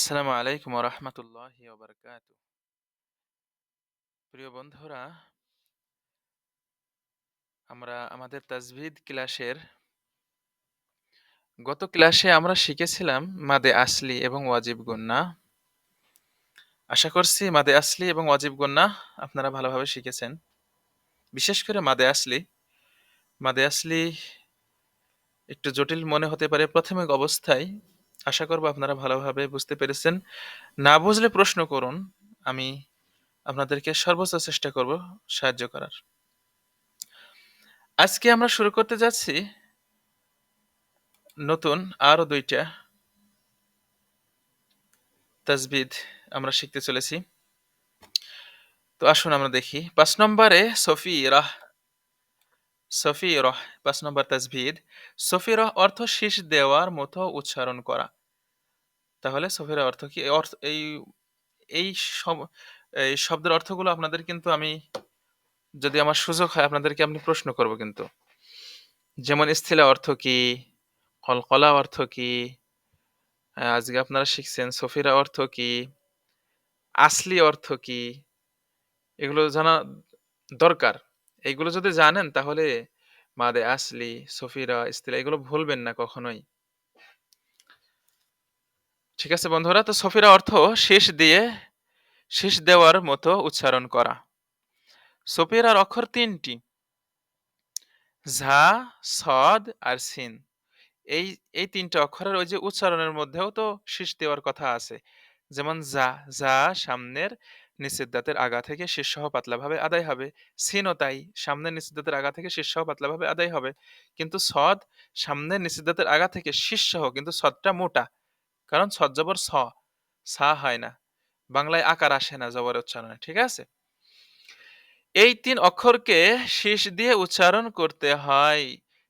আসসালামু আলাইকুম রহমতুল্লাহি ওবরকাত প্রিয় বন্ধুরা, আমরা আমাদের তাজভিদ ক্লাসের, গত ক্লাসে আমরা শিখেছিলাম মাদে আসলি এবং ওয়াজিব গুন্না। আশা করছি মাদে আসলি এবং ওয়াজিব গুন্না আপনারা ভালোভাবে শিখেছেন। বিশেষ করে মাদে আসলি। মাদে আসলি একটু জটিল মনে হতে পারে প্রাথমিক অবস্থায় আশা করব আপনারা ভালোভাবে বুঝতে পেরেছেন। না বুঝলে প্রশ্ন করুন, আমি আপনাদেরকে সর্বোচ্চ চেষ্টা করব সাহায্য করার। আজকে আমরা শুরু করতে যাচ্ছি নতুন আরও দুইটা তাজবিদ আমরা শিখতে চলেছি। তো আসুন আমরা দেখি। পাঁচ নম্বরে সফি রাহ সফি রহ পাঁচ নম্বর তাজবিদ সফি রহ অর্থ শীষ দেওয়ার মতো উচ্চারণ করা। তাহলে সফিরা অর্থ কি? অর্থ, এই এই সব- এই শব্দের অর্থগুলো আপনাদের কিন্তু আমি, যদি আমার সুযোগ হয় আপনাদেরকে আমি প্রশ্ন করব কিন্তু। যেমন স্থিলা অর্থ কি? কলকলা অর্থ কি? আজকে আপনারা শিখছেন সফিরা অর্থ কি? আসলি অর্থ কি? এগুলো জানা দরকার। এগুলো যদি জানেন, তাহলে মাদে আসলি, সফিরা, ইস্তিলা এগুলো ভুলবেন না কখনোই। ঠিক আছে বন্ধুরা, তো সফিরা অর্থ শেষ দিয়ে, শেষ দেওয়ার মতো উচ্চারণ করা। সফিরার অক্ষর তিনটি। ঝা, সদ আর সিন। এই এই তিনটা অক্ষরের ওই যে উচ্চারণের মধ্যেও তো শীষ দেওয়ার কথা আছে। যেমন যা যা সামনের নিচের দাঁতের আগা থেকে শীর্ষসহ পাতলাভাবে আদায় হবে। সিনও তাই সামনের নিচের দাঁতের আগা থেকে শীর্ষসহ পাতলাভাবে আদায় হবে। কিন্তু সদ সামনের নিচের দাঁতের আগা থেকে শীর্ষসহ কিন্তু সদটা মোটা। কারণ সদ জবর স, সা হয় না। বাংলায় আকার আসে না জবর উচ্চারণে, ঠিক আছে? এই তিন অক্ষরকে শীষ দিয়ে উচ্চারণ করতে হয়।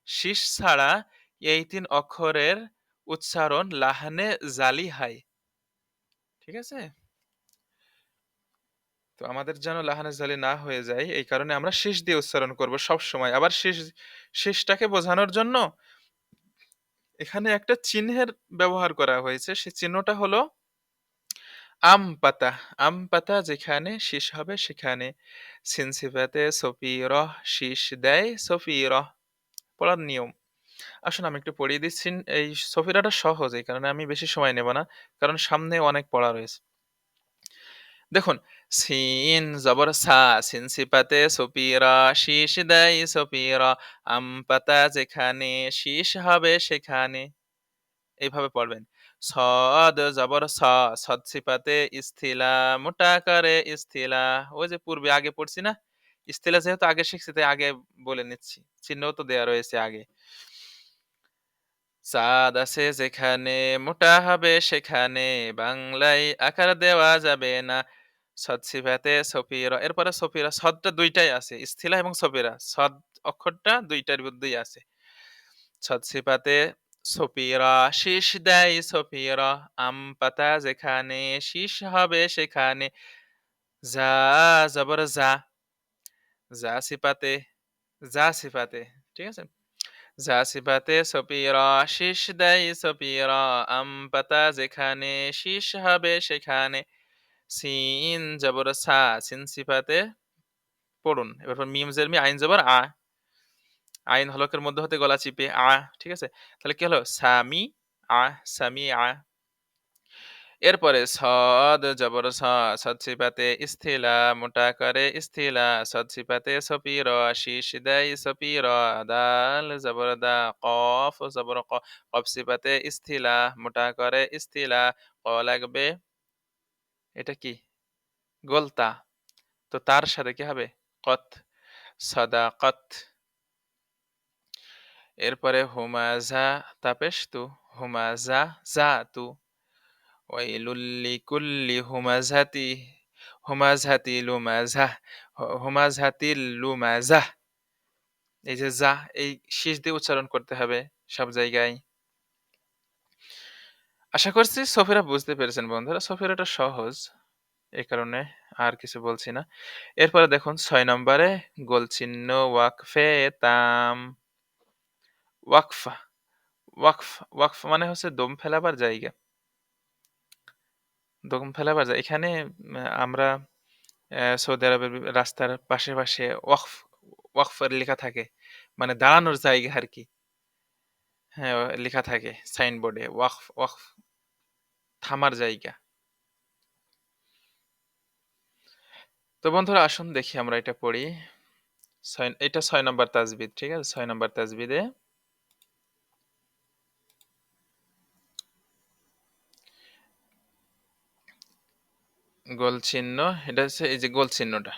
শীষ ছাড়া এই তিন অক্ষরের উচ্চারণ লাহানে জালি হয়। ঠিক আছে? তো আমাদের যেন লাহানে জালি না হয়ে যায়, এই কারণে আমরা শীষ দিয়ে উচ্চারণ করব সব সময় আবার শীষ, শীষটাকে বোঝানোর জন্য এখানে একটা চিহ্নের ব্যবহার করা হয়েছে। সে চিহ্নটা হলো আম পাতা। আম পাতা যেখানে শীষ হবে সেখানে। সিনসিফাতে সফি রহ শীষ দেয় সফি রহ পড়ার নিয়ম। আসুন আমি একটু পড়িয়ে দিচ্ছি। এই সফিরাটা সহজ, এই কারণে আমি বেশি সময় নেব না, কারণ সামনে অনেক পড়া রয়েছে। দেখুন সিন জবর সা সিন সিপাতে সফিরা শীষ দেয় সফিরা আম পাতা যেখানে শীষ হবে সেখানে এইভাবে পড়বেন। সদ জবর স, সদ সিপাতে ইস্থিলা মোটা করে ইস্থিলা ওই যে পূর্বে আগে পড়ছি না? ইস্থিলা যেহেতু আগে শিখছি, তাই আগে বলে নিচ্ছি। চিহ্ন তো দেওয়া রয়েছে আগে। চাঁদ আছে যেখানে, মোটা হবে সেখানে। বাংলায় আকার দেওয়া যাবে না। সদ সিফাতে সফিরা, এরপরে সফিরা সদটা দুইটাই আছে, স্থিলা এবং সফিরা সদ অক্ষরটা দুইটার মধ্যেই আছে। সদ সিফাতে সফিরা, শীষ দেয় সফিরা, আম পাতা যেখানে, শীষ হবে সেখানে, যা জবর যা যা সিফাতে যা সিফাতে, ঠিক আছে? যা সিফাতে সফিরা, শীষ দেয় সফিরা, আম পাতা যেখানে, শীষ হবে সেখানে সিন জবর সা, সিন সিফাতে পড়ুন। এবার মিম জের মি, আইন জবর আ। আইন হলকের মধ্যে হতে গলা চিপে আ, ঠিক আছে? তাহলে কি হলো? সামি আ সামি আ। এরপরে সদ জবর সদ সিপাতে ইস্থিলা, মোটা করে ইস্থিলা, সদ সিফাতে সপির শীষ দেয় সপির দাল জবর দা, কফ জবর কফ সিফাতে ইস্থিলা, মোটা করে ইস্থিলা, ক লাগবে এটা কি? গোলতা। তো তার সাথে কি হবে? কত? সদা সাদাকত। এরপরে হুমাজা তাপেশতু। হুমাজা জাতু ওয়াইলুল কুল্লি হুমাজাতি হুমাজাতি লুমাজা হুমাজাতি লুমাজা এই যে যা, এই শেষ দিয়ে উচ্চারণ করতে হবে সব জায়গায়। আশা করছি সফিরা বুঝতে পেরেছেন বন্ধুরা সফিরাটা সহজ এই কারণে আর কিছু বলছি না এরপরে দেখুন ছয় নম্বরে গোল চিহ্ন ওয়াকফে তাম ওয়াকফা ওয়াকফ ওয়াকফ মানে হচ্ছে দম ফেলাবার জায়গা দম ফেলাবার যায়। এখানে আমরা সৌদি আরবের রাস্তার পাশে, পাশে ওয়াকফ ওয়াকফ লেখা থাকে। মানে দাঁড়ানোর জায়গা আরকি। হ্যাঁ, লেখা থাকে সাইনবোর্ডে ওয়াকফ ওয়াকফ থামার জায়গা। তো বন্ধুরা আসুন দেখি আমরা এটা পড়ি। ছয় এটা ৬ নম্বর তাজবিদ, ঠিক আছে? ৬ নাম্বার তাজবিদে গোল চিহ্ন, এটা হচ্ছে এই যে গোল চিহ্নটা।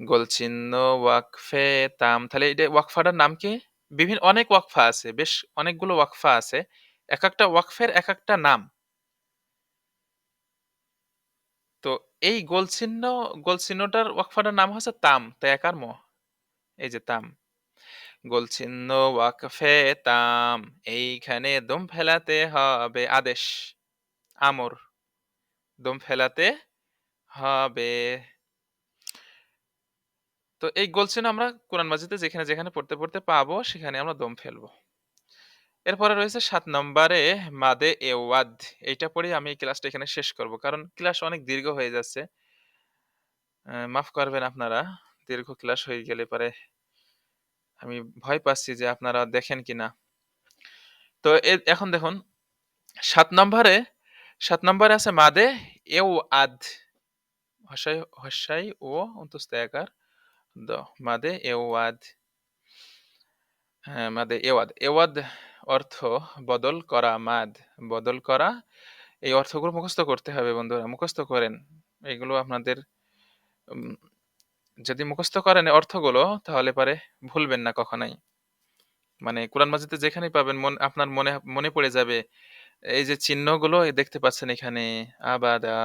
গোল চিহ্ন, ওয়াকফে তাম। তাহলে এটা ওয়াকফাটার নাম কি? বিভিন্ন অনেক ওয়াকফা আছে। বেশ অনেকগুলো ওয়াকফা আছে। একেকটা ওয়াকফের এক একটা নাম। তো এই গোল চিহ্ন, গোল চিহ্নটার ওয়াকফাটার নাম হচ্ছে তাম, আর ম। এই যে তাম। গোল চিহ্ন, ওয়াকফে তাম। এইখানে দম ফেলাতে হবে আদেশ, আমর। দম ফেলাতে হবে। তো এই গোল চিহ্ন আমরা কোরআন মাজিদে যেখানে, যেখানে পড়তে, পড়তে পাবো সেখানে আমরা দম ফেলব। এরপরে রয়েছে সাত নম্বরে মাদে এওয়াদ। এইটা পড়ে আমি এই ক্লাসটা এখানে শেষ করব। কারণ ক্লাস অনেক দীর্ঘ হয়ে যাচ্ছে। মাফ করবেন আপনারা। দীর্ঘ ক্লাস হয়ে গেলে পরে আমি ভয় পাচ্ছি যে আপনারা দেখেন কিনা। তো এ এখন দেখুন সাত নম্বরে সাত নম্বরে আছে মাদে এওয়াদ। হসাই হস্যাই ও অন্তস্থ একার দ মাদে এওয়াদ। হ্যাঁ, মাদে এওয়াদ। এওয়াদ অর্থ বদল করা, মাদ বদল করা। এই অর্থগুলো মুখস্থ করতে হবে বন্ধুরা। মুখস্থ করেন। এগুলো আপনাদের যদি মুখস্থ করেন অর্থগুলো তাহলে পারে ভুলবেন না কখনোই। মানে কোরআন মাজিদে যেখানেই পাবেন মন আপনার মনে মনে পড়ে যাবে। এই যে চিহ্নগুলো দেখতে পাচ্ছেন এখানে আবাদা।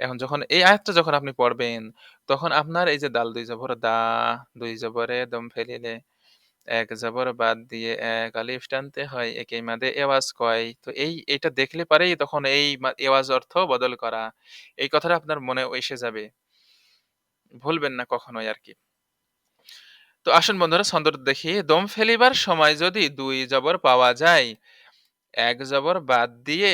এখন যখন এই আয়াতটা যখন আপনি পড়বেন, তখন আপনার এই যে দাল ২ জবর দা, ২ জবরে দম ফেলিলে, ১ জবর বাদ দিয়ে ১ আলিফ টানতে হয়। একেই মাদে এওয়াজ কয়। তো এই এটা দেখলে পারেই তখন এই এওয়াজ অর্থ বদল করা। এই কথাটা আপনার মনে এসে যাবে। ভুলবেন না কখনোই আরকি। তো আসুন বন্ধুরা ছন্দটা দেখি। দম ফেলিবার সময় যদি ২ জবর পাওয়া যায়, ১ জবর বাদ দিয়ে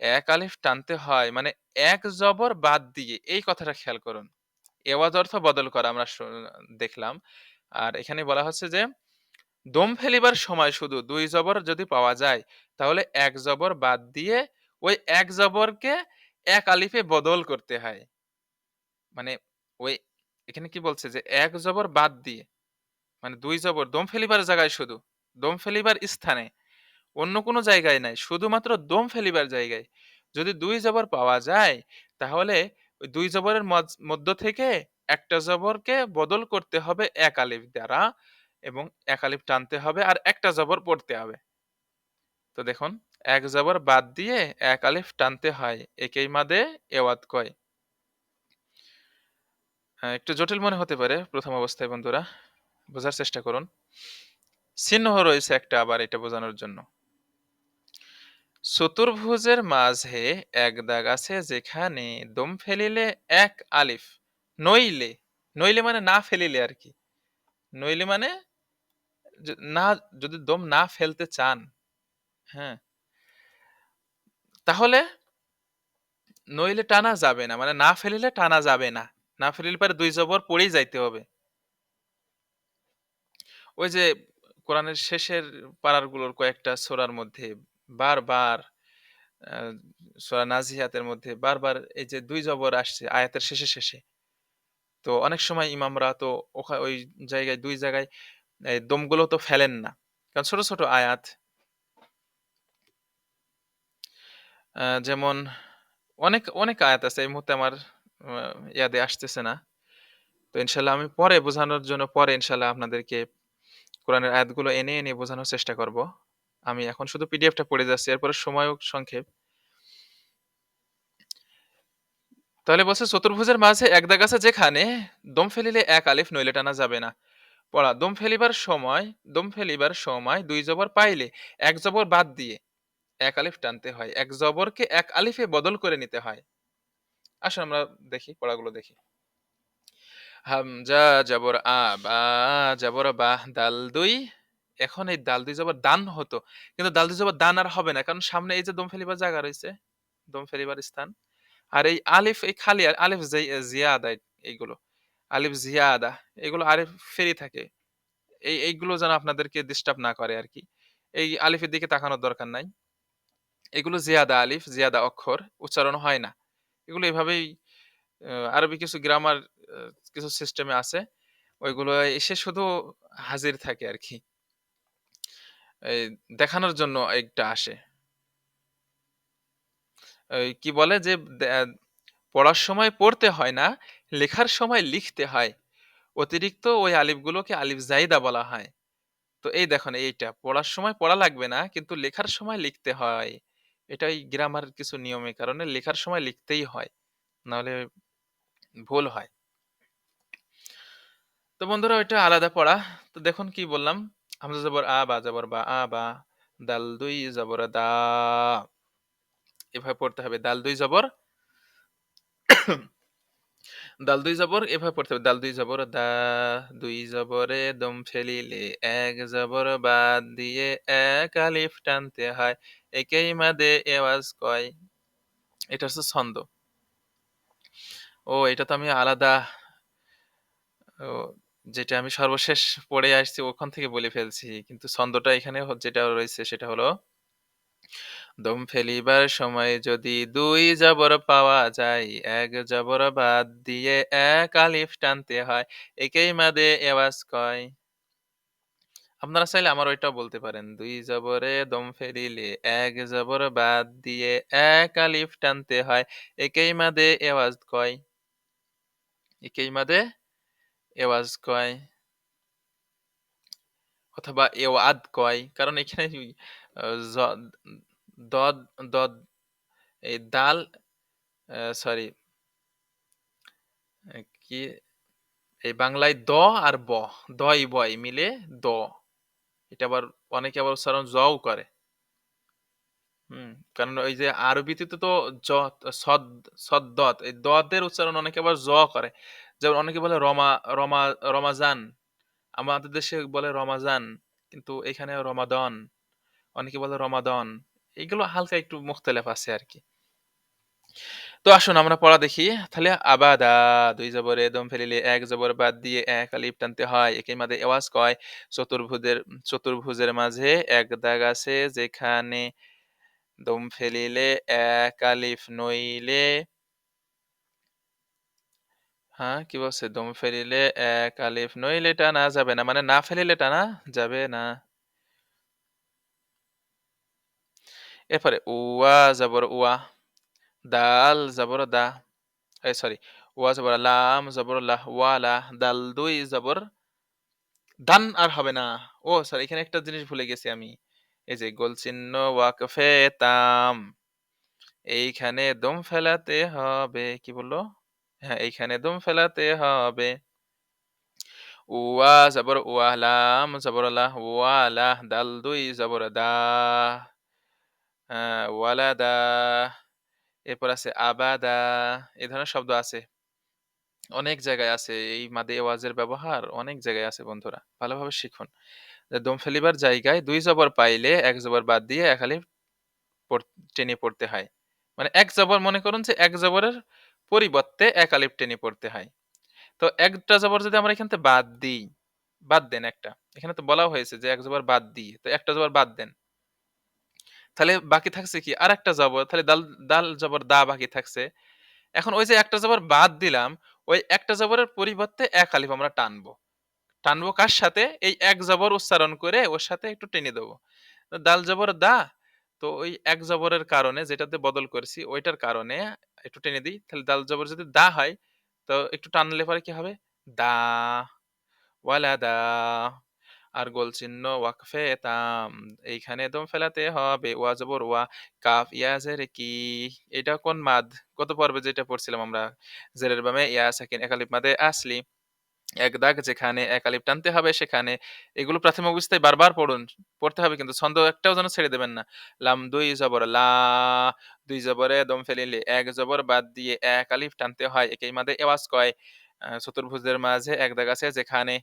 ১ আলিফ টানতে হয়। মানে এক জবর বাদ দিয়ে এই কথাটা খেয়াল করুন। এওয়াজ অর্থ বদল করা আমরা দেখলাম। আর এখানে বলা হচ্ছে যে দম ফেলিবার সময় শুধু দুই জবর যদি পাওয়া যায়, তাহলে এক জবর বাদ দিয়ে ওই এক জবরকে এক আলিফে বদল করতে হয়। মানে ওই এখানে কি বলছে যে এক জবর বাদ দিয়ে মানে দুই জবর দম ফেলিবার জায়গায় শুধু, দম ফেলিবার স্থানে অন্য কোনো জায়গায় নাই। শুধুমাত্র দম ফেলিবার জায়গায়। যদি দুই জবর পাওয়া যায়, তাহলে ওই ২ জবরের মধ্য থেকে একটা জবরকে বদল করতে হবে এক আলিফ দ্বারা এবং এক আলিফ টানতে হবে আর একটা জবর পড়তে হবে। তো দেখুন এক জবর বাদ দিয়ে এক আলিফ টানতে হয়। একেই মাদে এওয়াত কয়। হ্যাঁ, একটু জটিল মনে হতে পারে প্রথম অবস্থায় বন্ধুরা। বোঝার চেষ্টা করুন। চিহ্ন রয়েছে একটা আবার এটা বোঝানোর জন্য। চতুর্ভুজের মাঝে এক দাগ আছে যেখানে দম ফেলিলে এক আলিফ। নইলে, নইলে মানে না ফেলিলে আরকি। নইলে মানে না যদি দম না ফেলতে চান, হ্যাঁ? তাহলে নইলে টানা যাবে না। মানে না ফেলিলে টানা যাবে না। না ফেলিলে পরে দুই জবর পড়েই যাইতে হবে। ওই যে কোরআনের শেষের পারারগুলোর কয়েকটা সূরার মধ্যে বারবার আ সূরা নাজিয়াতের মধ্যে বারবার এই যে ২ জবর আসছে আয়াতের শেষে, শেষে। তো অনেক সময় ইমামরা তো ওখা ওই জায়গায় ২ জায়গায় দমগুলো তো ফেলেন না। কারণ ছোট, ছোট আয়াত। যেমন অনেক, অনেক আয়াত আছে। এই মুহূর্তে আমার ইয়াদে আসতেছে না। তো ইনশাআল্লাহ আমি পরে বোঝানোর জন্য পরে ইনশাল্লাহ আপনাদেরকে কোরআনের আয়াতগুলো এনে, এনে বোঝানোর চেষ্টা করব। আমি এখন শুধু পিডিএফটা পড়ে যাচ্ছি। এরপরে সময় সংক্ষেপ। তাহলে বলছে চতুর্ভুজের মাঝে এক দাগ আছে যেখানে দম ফেলিলে এক আলিফ নইলে টানা যাবে না। পড়া দম ফেলিবার সময় দম ফেলিবার সময় দুই জবর পাইলে এক জবর বাদ দিয়ে এক আলিফ টানতে হয়। এক জবরকে এক আলিফে বদল করে নিতে হয়। আসুন আমরা দেখি পড়াগুলো দেখি। হামজা জবর আ, বা জবর বাহ, দাল ২ এখন এই দাল ২ জবর দান হতো। কিন্তু দাল ২ জবর দান আর হবে না। কারণ সামনে এই যে দম ফেলিবার জায়গা রইছে। দম ফেলিবার স্থান। আর এই আলিফ এই খালি আলিফ যেই জিয়াদা এইগুলো। আলিফ জিয়াদা এগুলো আলিফ ফেরি থাকে। এই এইগুলো যেন আপনাদেরকে ডিস্টার্ব না করে আর কি এই আলিফের দিকে তাকানোর দরকার নাই। এগুলো জিয়াদা আলিফ, জিয়াদা অক্ষর উচ্চারণ হয় না। এগুলো এভাবেই আরবি কিছু গ্রামার কিছু সিস্টেমে আছে। ওইগুলো এসে শুধু হাজির থাকে আরকি। এই দেখানোর জন্য একটা আসে। কি বলে যে পড়ার সময় পড়তে হয় না, লেখার সময় লিখতে হয়। অতিরিক্ত ওই আলিফগুলোকে আলিফ যায়িদা বলা হয়। তো এই দেখুন এইটা পড়ার সময় পড়া লাগবে না কিন্তু লেখার সময় লিখতে হয়। এটা এই গ্রামার কিছু নিয়মের কারণে লেখার সময় লিখতেই হয়। নাহলে ভুল হয়। তো বন্ধুরা ওইটা আলাদা পড়া। তো দেখুন কি বললাম? হামজা জবর আ, বা জবর বা, আ বা, দাল ২ জবর দা। এভাবে পড়তে হবে। দাল দুই জবর দাল দুই জবর এভাবে পড়তে হবে। দাল দুই জবর দা, দুই জবরে দম ফেলিলে, এক জবর বাদ দিয়ে ১ আলিফ টানতে হয়। একেই মাদে এওয়াজ কয়। এটা হচ্ছে ছন্দ। ও এটা তো আমি আলাদা যেটা আমি সর্বশেষ পড়ে আসছি ওখান থেকে বলে ফেলছি। কিন্তু ছন্দটা এখানে যেটা রয়েছে সেটা হলো দম ফেলিবার সময় যদি দুই জবর পাওয়া যায়, এক জবর বাদ দিয়ে এক আলিফ টানতে হয়। একেই মাদে এওয়াজ কয়। আপনারা চাইলে আমার ওইটাও বলতে পারেন। দুই জবরে দম ফেলিলে, এক জবর বাদ দিয়ে ১ আলিফ টানতে হয়। একেই মাদে এওয়াজ কয়। একেই মাদে এওয়াজ কয়। অথবা এওয়াদ কয়। কারণ এখানে দদ দদ এই দাল সরি কি এই বাংলায় দ আর ব, দয় বয় মিলে দ। এটা আবার অনেকে আবার উচ্চারণ জও করে। হুম, কারণ ওই যে আরবিতে তো তো জ সদ সদ্দত এই দদের উচ্চারণ অনেকে আবার জ করে। যেমন অনেকে বলে রমা রমা রমাজান। আমাদের দেশে বলে রমাজান। কিন্তু এখানে রমাদন। অনেকে বলে রমাদন। এগুলো হালকা একটু মুখতেলেফ আছে আরকি। তো আসুন আমরা পড়া দেখি। তাহলে আবাদা ২ জবরে দম ফেলিলে ১ জবর বাদ দিয়ে ১ আলিফ টানতে হয়। একেই মাদে এওয়াজ কয়। চতুর্ভুজের চতুর্ভুজের মাঝে এক দাগ আছে যেখানে দম ফেলিলে এক আলিফ নইলে হ্যাঁ, কি বলছে? দম ফেলিলে এক আলিফ নইলে টানা যাবে না। মানে না ফেলিলে টানা যাবে না। এরপরে উয়া জবর উয়া, দাল জবর দা, এই সরি ওয়া জবর লাম জবর লাহ, ওয়ালা, দাল দুই জবর দান আর হবে না। ও সরি এখানে একটা জিনিস ভুলে গেছি আমি। এই যে গোল চিহ্ন ওয়াকফে তাম। এইখানে দম ফেলাতে হবে। কি বলল? হ্যাঁ, এইখানে দম ফেলাতে হবে। ওয়া জবর ওয়া, লাম জবর দাল ২ জবর। ওয়ালাদা। এরপর আছে আবাদা। এ ধরনের শব্দ আছে। অনেক জায়গায় আছে। এই মাদে ওয়াজের ব্যবহার অনেক জায়গায় আছে বন্ধুরা। ভালোভাবে শিখুন। দম ফেলিবার জায়গায় দুই জবর পাইলে এক জবর বাদ দিয়ে ১ আলিফ টেনে পড়তে হয়। মানে এক জবর মনে করুন যে এক জবরের পরিবর্তে ১ আলিফ টেনে পড়তে হয়। তো একটা জবর যদি আমরা এখান থেকে বাদ দিই, বাদ দেন একটা। এখানে তো বলা হয়েছে যে এক জবর বাদ দিই। তো একটা জবর বাদ দেন। তাহলে বাকি থাকছে কি? আর একটা জবর। তাহলে দাল দাল জবর দা বাকি থাকছে। এখন ওই যে একটা জবর বাদ দিলাম, ওই একটা জবরের পরিবর্তে এক আলিফ আমরা টানবো। টানবো কার সাথে? এই এক জবর উচ্চারণ করে ওর সাথে একটু টেনে দেব। দাল জবর দা, তো ওই এক জবরের কারণে যেটাতে বদল করেছি ওইটার কারণে একটু টেনে দিই। তাহলে দাল জবর যদি দা হয়, তো একটু টানলে পরে কি হবে? দা, ওয়ালা দা আর গোল চিহ্ন ওয়াকফে তাম। এইখানে দম ফেলাতে হবে। ওয়া জবর ওয়া, কাফ ইয়া জের কি। এটা কোন মাদ? কত পর্বে যেটা পড়ছিলাম আমরা। জেরের বামে ইয়া সাকিন এক আলিফ মাদে আসলি। এক দাগ যেখানে এক আলিফ টানতে হবে সেখানে। এগুলো প্রাথমিক অবস্থায় বারবার পড়ুন। পড়তে হবে কিন্তু ছন্দ একটাও যেন ছেড়ে দেবেন না। লাম দুই জবর লা, দুই জবরে দম ফেলিলে এক জবর বাদ দিয়ে এক আলিফ টানতে হয়। একেই মাদে এওয়াজ কয়। চতুর্ভুজের মাঝে এক দাগ আছে যেখানে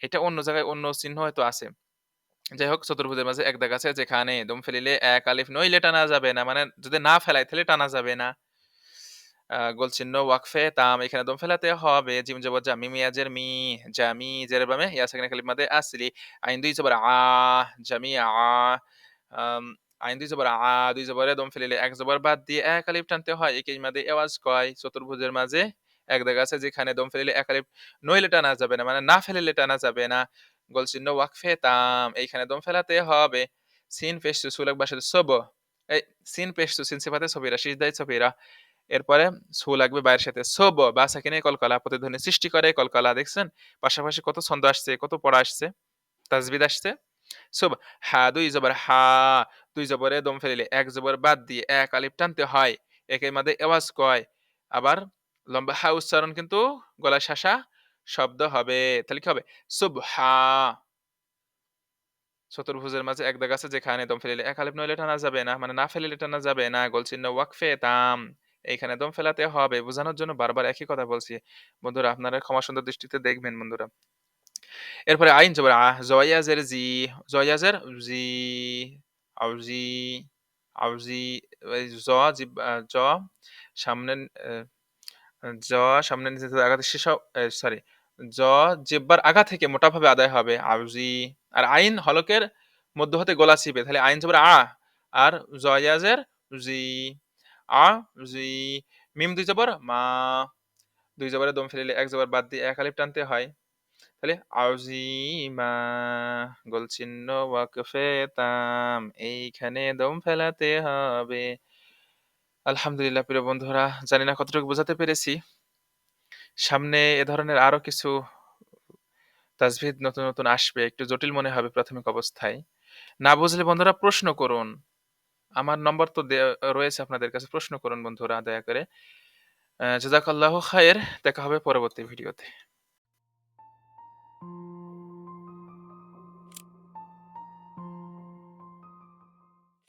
এটা অন্য জায়গায় অন্য চিহ্ন হয়তো আছে। যাই হোক চতুর্ভুজের মাঝে এক দাগ আছে যেখানে দম ফেলিলে এক আলিফ নইলে টানা যাবে না। মানে যদি না ফেলাই তাহলে টানা যাবে না। আ গোল চিহ্ন ওয়াকফে তাম এখানে দম ফেলাতে হবে। জিম জবর জা, মিম ইয়াজের মি, জামি জেরের বামে ইয়া সাকিনা কালিফ মাদে আসলি। আইন দুই জবর আ, জামিআ। আম আইন দুই জবর আ, দুই জবরে দম ফেলিলে এক জবর বাদ দিয়ে এক টানতে হয়। একেই মাদে এওয়াজ কয়। চতুর্ভুজের মাঝে এক দাগ আছে যেখানে দম ফেলিলে এক আলিফ নইলে টানা যাবে না। মানে না ফেলিলে টানা যাবে না। গোল চিহ্ন ওয়াকফে তাম এইখানে দম ফেলাতে হবে। সিন পেশটু সুলাক বাসাতে সব। এই সিন পেশটু সিন সিফাতে সবিরা সিজদায় সবিরা। এরপরে সু লাগবে বাইরের সাথে সব বা সাকিনে কলকলা প্রতিধ্বনি সৃষ্টি করে কলকলা দেখছেন? পাশাপাশি কত ছন্দ আসছে, কত পড়া আসছে, তাজবিদ আসছে। সুব হা দুই জবর হা, দুই জবরে দম ফেলিলে এক জবর বাদ দিয়ে এক আলিফ টানতে হয়। একের মাঝে এওয়াজ কয়। আবার লম্বা হা উচ্চারণ কিন্তু গলায় শাসা শব্দ হবে। তাহলে কি হবে? সুবহা। চতুর্ভুজের মাঝে এক দাগ আছে যেখানে দম ফেলিলে এক আলিফ নইলে টানা যাবে না। মানে না ফেলিলে টানা যাবে না। গোল চিহ্ন ওয়াকফে তাম। এইখানে দম ফেলাতে হবে। বোঝানোর জন্য বারবার একই কথা বলছি। বন্ধুরা আপনারা ক্ষমা সুন্দর দৃষ্টিতে দেখবেন বন্ধুরা। এরপরে আইন জবর আহ, জয়াজের জি, জয়াজের জি, আউজি, আউজি, জ আ জ সামনে জ সামনে নিচে আঘাত শেষ সরি জ জিব্বার আগা থেকে মোটাভাবে আদায় হবে আউজি আর আইন হলকের মধ্য হতে গলা চিবে তাহলে আইন জবর আ আর জয়াজের জি আ, জি, মিম দুই জবর, মা দুই জবরে দম ফেলিলে এক জবর বাদ দিয়ে এক আলিফ টানতে হয়। তাহলে আউজিমা গোল চিহ্ন ওয়াকফে তাম, এইখানে দম ফেলাতে হবে। আলহামদুলিল্লাহ, প্রিয় বন্ধুরা, জানি না কতটুকু বোঝাতে পেরেছি। সামনে এ ধরনের আরও কিছু তাজভিদ নতুন নতুন আসবে, একটু জটিল মনে হবে প্রাথমিক অবস্থায়। না বুঝলে বন্ধুরা, প্রশ্ন করুন। আমার নম্বর তো রয়েছে আপনাদের কাছে। প্রশ্ন করুন বন্ধুরা, দয়া করে। জাজাকাল্লাহ খায়ের, দেখা হবে পরবর্তী ভিডিওতে।